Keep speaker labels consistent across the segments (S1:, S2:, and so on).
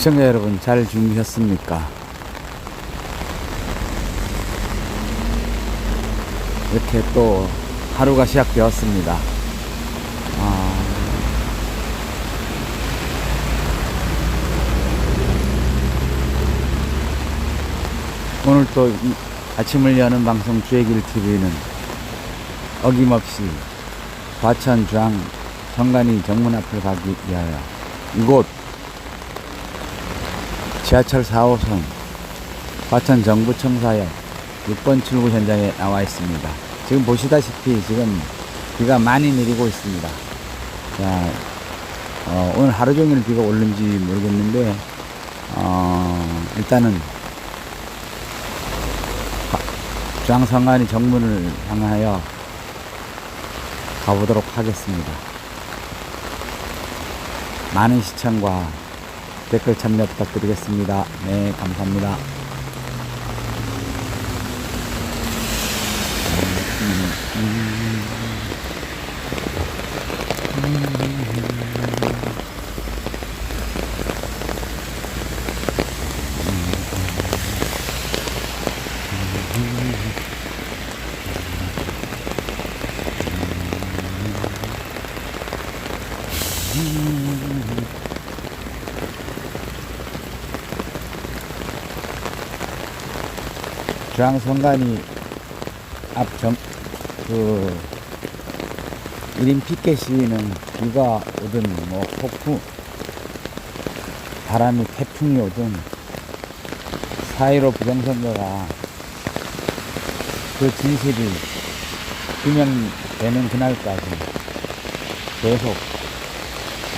S1: 시청자 여러분 잘 주무셨습니까? 이렇게 또 하루가 시작되었습니다. 아, 오늘 또이 아침을 여는 방송 주의길 TV는 어김없이 과천 중앙 성간이 정문 앞을 가기 위하여 이곳 지하철 4호선 과천 정부청사역 6번 출구 현장에 나와 있습니다. 지금 보시다시피 지금 비가 많이 내리고 있습니다. 자, 어, 오늘 하루 종일 비가 올는지 모르겠는데, 어, 일단은 중앙선관위 정문을 향하여 가보도록 하겠습니다. 많은 시청과 댓글 참여 부탁드리겠습니다. 네, 감사합니다. 중앙선관위 앞정 그 1인 피켓 시위는 비가 오든 뭐 폭풍 바람이 태풍이 오든 4.15 부정선거가 그 진실이 규명되는 그날까지 계속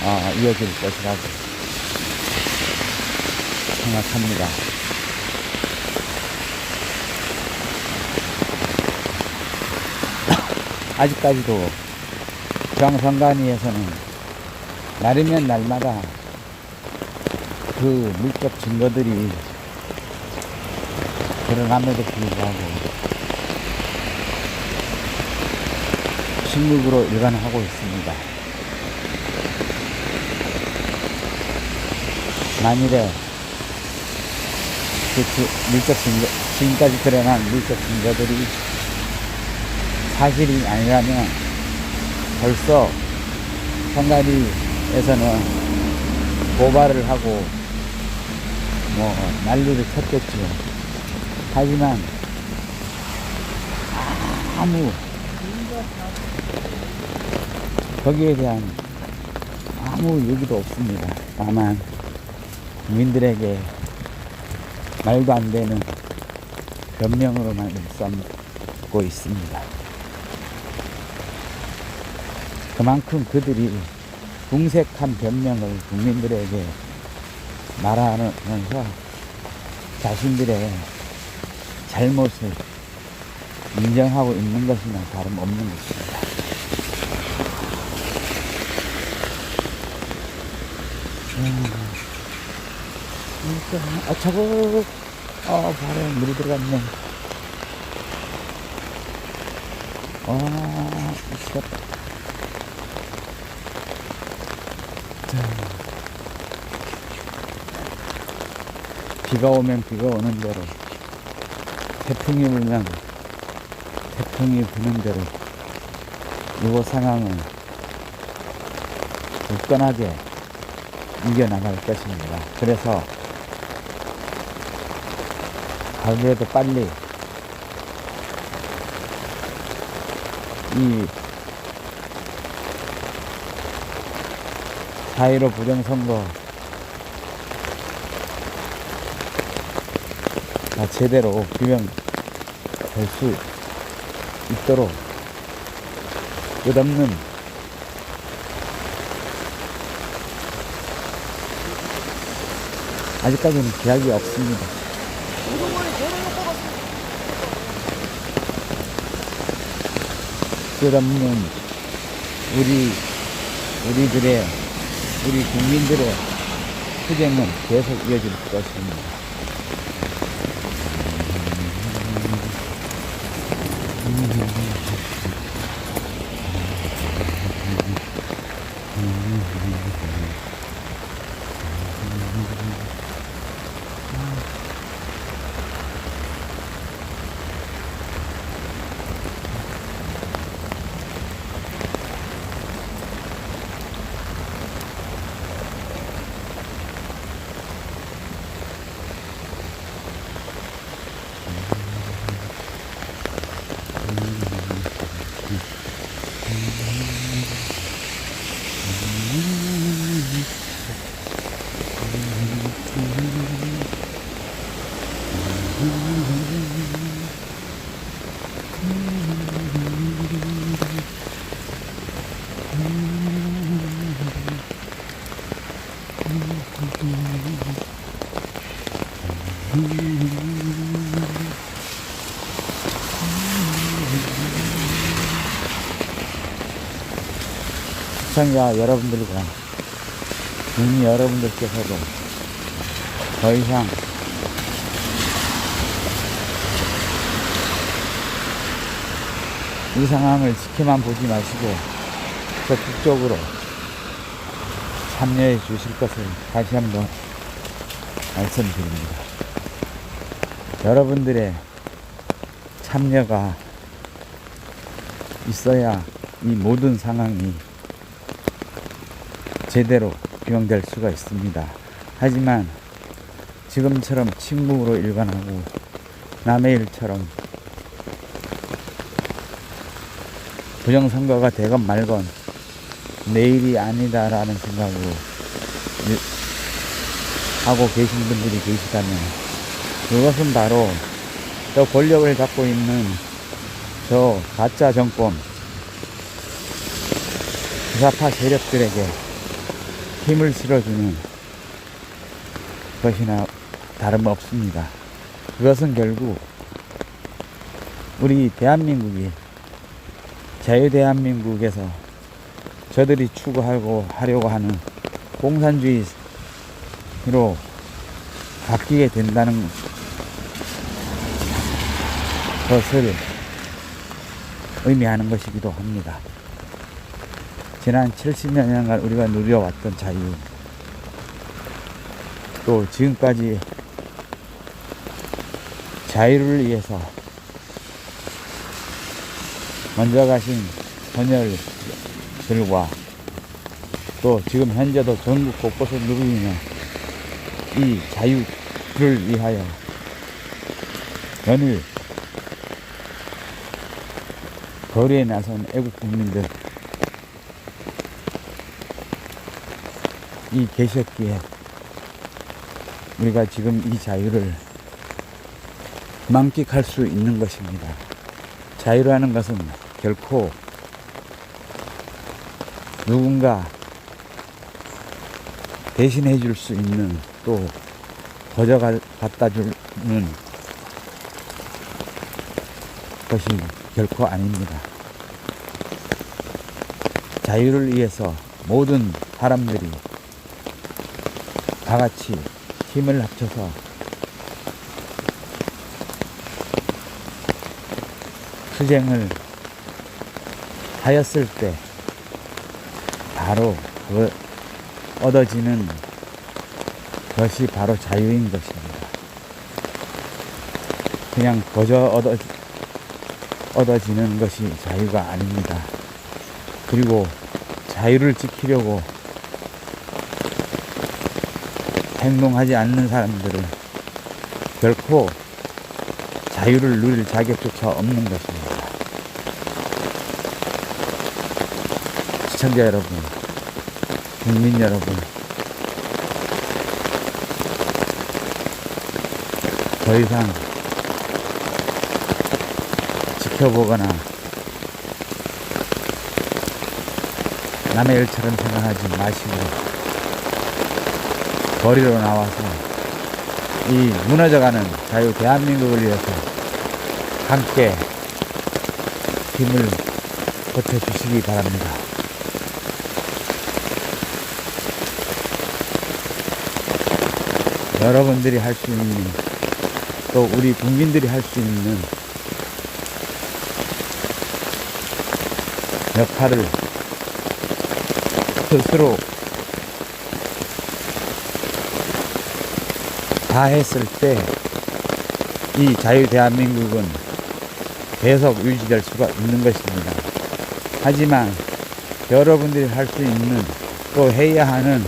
S1: 어, 이어질 것이라고 생각합니다. 아직까지도 중앙선관위에서는 날이면 날마다 그 물적 증거들이 드러남에도 불구하고 침묵으로 일관하고 있습니다. 만일에 그 주- 물적 증거, 지금까지 드러난 물적 증거들이 사실이 아니라면 벌써 선관위에서는 고발을 하고 뭐 난리를 쳤겠지요. 하지만 아무 거기에 대한 아무 얘기도 없습니다. 다만 국민들에게 말도 안 되는 변명으로만 일삼고 있습니다. 그만큼 그들이 궁색한 변명을 국민들에게 말하면서 자신들의 잘못을 인정하고 있는 것이나 다름없는 것입니다. 음, 그러니까, 아, 저거, 어, 바로 물이 들어갔네. 아, 미치겠다. 비가 오면 비가 오는 대로 태풍이 불면 태풍이 부는 대로 이곳 상황은 굳건하게 이겨나갈 것입니다. 그래서 하루라도 빨리 이 사이로 부정선거 아, 제대로 규명될 수 있도록 끝없는 아직까지는 계약이 없습니다. 끝없는 우리 우리들의 우리 국민들의 투쟁은 계속 이어질 것입니다. 시청자 여러분들과 국민 여러분들께서도 더 이상 이 상황을 지켜만 보지 마시고 적극적으로 참여해 주실 것을 다시 한번 말씀드립니다. 여러분들의 참여가 있어야 이 모든 상황이 제대로 규명될 수가 있습니다. 하지만 지금처럼 침묵으로 일관하고 남의 일처럼 부정선거가 되건 말건 내일이 아니다라는 생각으로 일- 하고 계신 분들이 계시다면 그것은 바로 저 권력을 갖고 있는 저 가짜 정권 부사파 세력들에게 힘을 실어주는 것이나 다름없습니다. 그것은 결국 우리 대한민국이 자유대한민국에서 저들이 추구하고 하려고 하는 공산주의로 바뀌게 된다는 것을 의미하는 것이기도 합니다. 지난 70여 년간 우리가 누려왔던 자유, 또 지금까지 자유를 위해서 먼저 가신 선열들과 또 지금 현재도 전국 곳곳에 누리며 이 자유를 위하여 연일 거리에 나선 애국 국민들 이 계셨기에 우리가 지금 이 자유를 만끽할 수 있는 것입니다. 자유라는 것은 결코 누군가 대신해 줄 수 있는 또 거저 갖다 주는 것이 결코 아닙니다. 자유를 위해서 모든 사람들이 다 같이 힘을 합쳐서 투쟁을 하였을 때 바로 그 얻어지는 것이 바로 자유인 것입니다. 그냥 거저 얻어, 얻어지는 것이 자유가 아닙니다. 그리고 자유를 지키려고 행동하지 않는 사람들은 결코 자유를 누릴 자격조차 없는 것입니다. 시청자 여러분, 국민 여러분, 더 이상 지켜보거나 남의 일처럼 생각하지 마시고 거리로 나와서 이 무너져가는 자유 대한민국을 위해서 함께 힘을 보태주시기 바랍니다. 여러분들이 할 수 있는 또 우리 국민들이 할 수 있는 역할을 스스로 다 했을 때 이 자유 대한민국은 계속 유지될 수가 있는 것입니다. 하지만 여러분들이 할 수 있는 또 해야 하는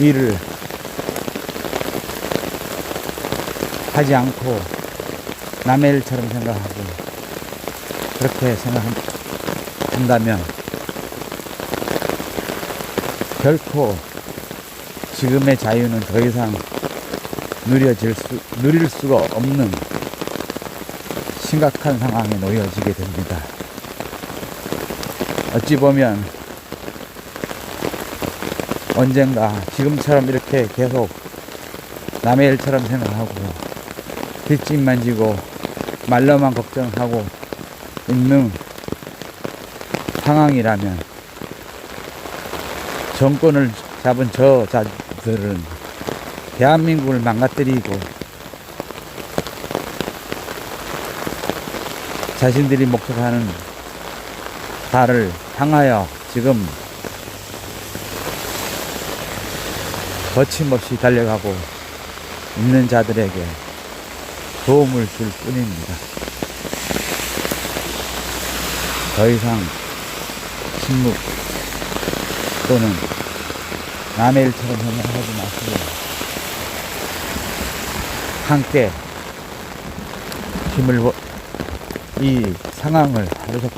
S1: 일을 하지 않고 남의 일처럼 생각하고 그렇게 생각한다면 결코 지금의 자유는 더 이상 누려질 수, 누릴 수가 없는 심각한 상황에 놓여지게 됩니다. 어찌 보면 언젠가 지금처럼 이렇게 계속 남의 일처럼 생각하고 뒷짐 만 지고 말로만 걱정하고 있는 상황이라면 정권을 잡은 저 자들은 대한민국을 망가뜨리고 자신들이 목적하는 달을 향하여 지금 거침없이 달려가고 있는 자들에게 도움을 줄 뿐입니다. 더 이상 침묵 또는 남의 일처럼 생각하지 마시고 함께 힘을 보- 이 상황을 하루속히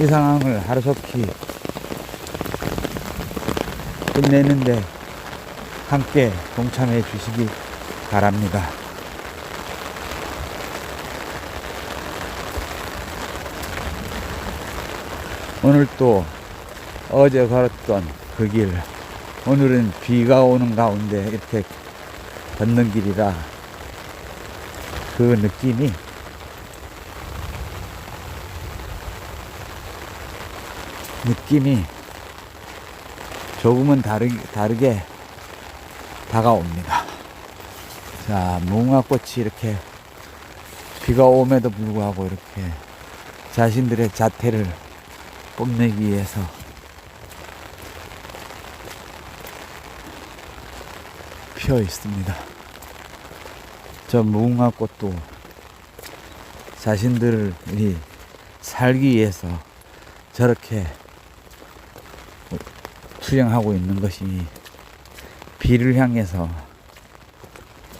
S1: 이 상황을 하루속히 끝내는데 함께 동참해 주시기 바랍니다. 오늘 또 어제 걸었던 그 길, 오늘은 비가 오는 가운데 이렇게 걷는 길이라 그 느낌이 느낌이 조금은 다르, 다르게 다가옵니다. 자, 무궁화꽃이 이렇게 비가 오면도 불구하고 이렇게 자신들의 자태를 뽐내기 위해서 피어 있습니다. 저 무궁화꽃도 자신들이 살기 위해서 저렇게 투영하고 있는 것이 비를 향해서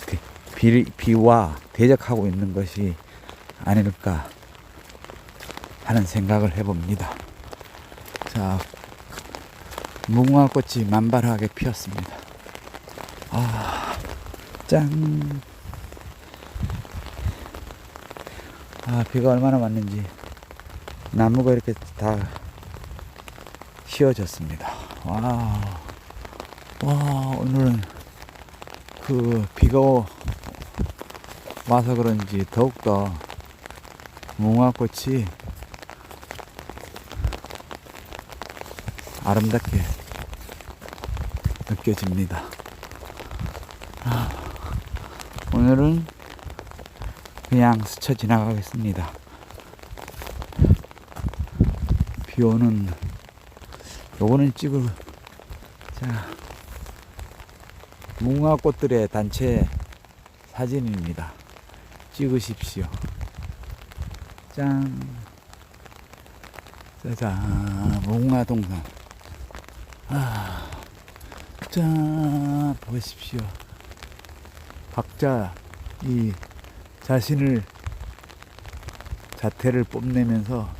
S1: 그 비, 비와 대적하고 있는 것이 아닐까 하는 생각을 해봅니다. 자, 무궁화 꽃이 만발하게 피었습니다. 아, 짠. 아, 비가 얼마나 왔는지 나무가 이렇게 다 휘어졌습니다. 와, 와, 오늘은 그 비가 오- 와서 그런지 더욱더 무궁화꽃이 아름답게 느껴집니다. 아, 오늘은 그냥 스쳐 지나가겠습니다. 비 오는 요거는 찍을 자 무궁화 꽃들의 단체 사진입니다. 찍으십시오. 짠. 짜잔 무궁화 동산. 아, 짠 보십시오. 각자 이 자신을 자태를 뽐내면서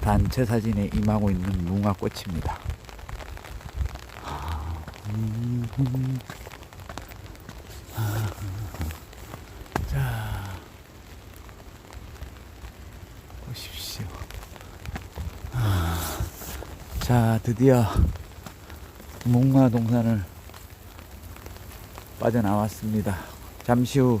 S1: 단체 사진에 임하고 있는 무궁화 꽃입니다. 자, 보십시오. 아, 자, 드디어 무궁화 동산을 빠져나왔습니다. 잠시 후